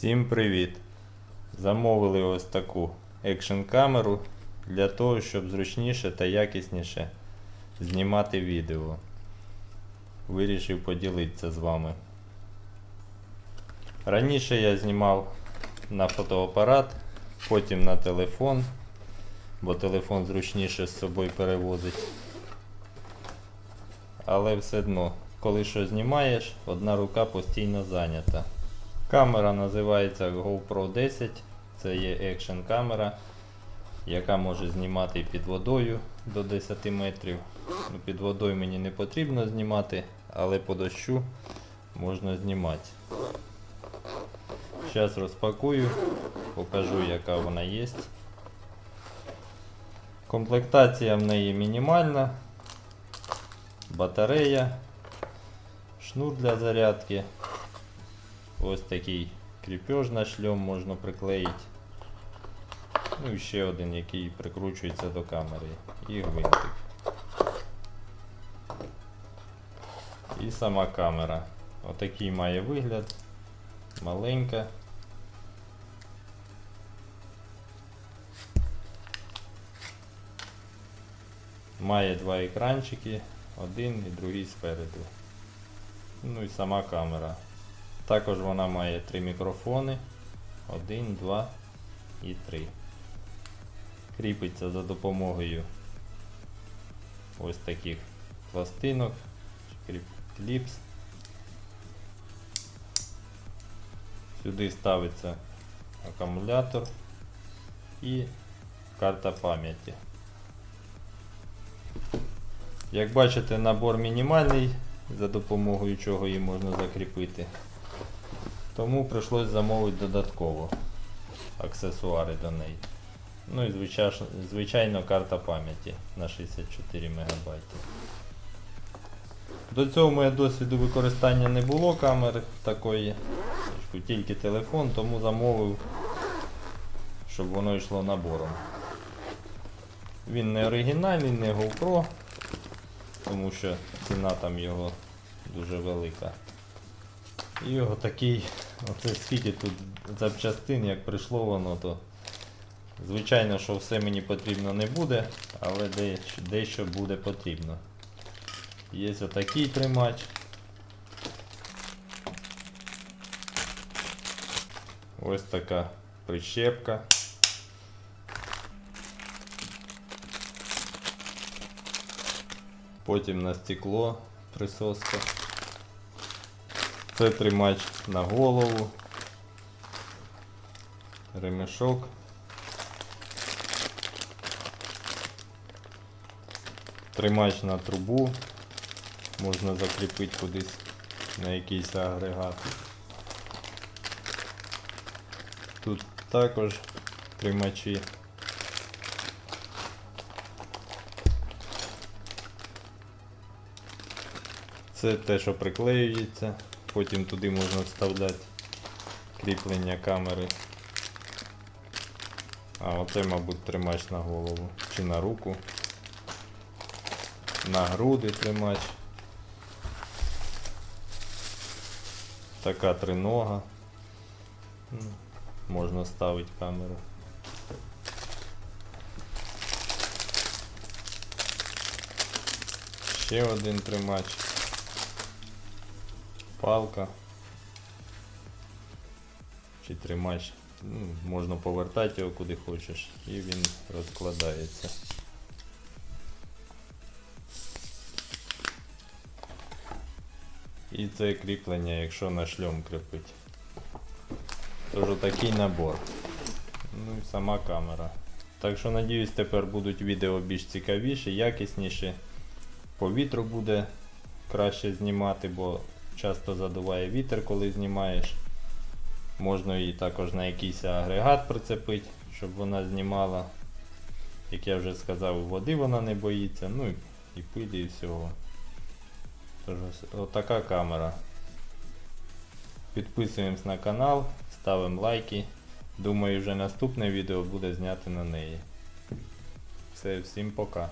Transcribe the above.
Всім привіт! Замовили ось таку екшн камеру для того, щоб зручніше та якісніше знімати відео. Вирішив поділитися з вами. Раніше я знімав на фотоапарат, потім на телефон, бо телефон зручніше з собою перевозить. Але все одно, коли що знімаєш, одна рука постійно зайнята. Камера називається GoPro 10. Це є екшн камера, яка може знімати під водою до 10 метрів. Ну, Під водою мені не потрібно знімати, але по дощу можна знімати. Зараз розпакую, покажу яка вона є. Комплектація в неї мінімальна. Батарея, шнур для зарядки. Ось такий кріпеж на шльом можна приклеїти. Ну і ще один, який прикручується до камери. І гвинтик. І сама камера. Отакий має вигляд. Маленька. Має два екранчики, один і другий спереду. Ну і сама камера. Також вона має три мікрофони. Один, два і три. Кріпиться за допомогою ось таких пластинок, кліпс. Сюди ставиться акумулятор і карта пам'яті. Як бачите, набор мінімальний, за допомогою чого її можна закріпити. Тому прийшлось замовити додатково аксесуари до неї. Ну і звичайно, звичайно карта пам'яті на 64 МБ. До цього моє досвіду використання не було камери такої, тільки телефон, тому замовив, щоб воно йшло набором. Він не оригінальний, не GoPro, тому що ціна там його дуже велика. І його такий, оце скільки тут запчастин, як прийшло воно, то звичайно, що все мені потрібно не буде, але дещо, дещо буде потрібно. Є отакий тримач. Ось така прищепка. Потім на стекло присоска. Це тримач на голову. Ремешок. Тримач на трубу. Можна закріпити кудись на якийсь агрегат. Тут також тримачі. Це те, що приклеюється, потім туди можна вставляти кріплення камери. А оце, мабуть, тримач на голову чи на руку. На груди тримач. Така тринога. М, Можна ставити камеру. Ще один тримач. Палка. Чи тримач. Ну, можна повертати його куди хочеш і він розкладається. І це кріплення, якщо на шльом кріпить. Тож такий набор. Ну і сама камера. Так що надіюсь тепер будуть відео більш цікавіші, якісніші. По вітру буде краще знімати, бо часто задуває вітер, коли знімаєш. Можна її також на якийсь агрегат прицепити, щоб вона знімала. Як я вже сказав, води вона не боїться, ну і, пилі і всього. Тож отака камера. Підписуємось на канал, ставимо лайки. Думаю, вже наступне відео буде знято на неї. Все, всім пока.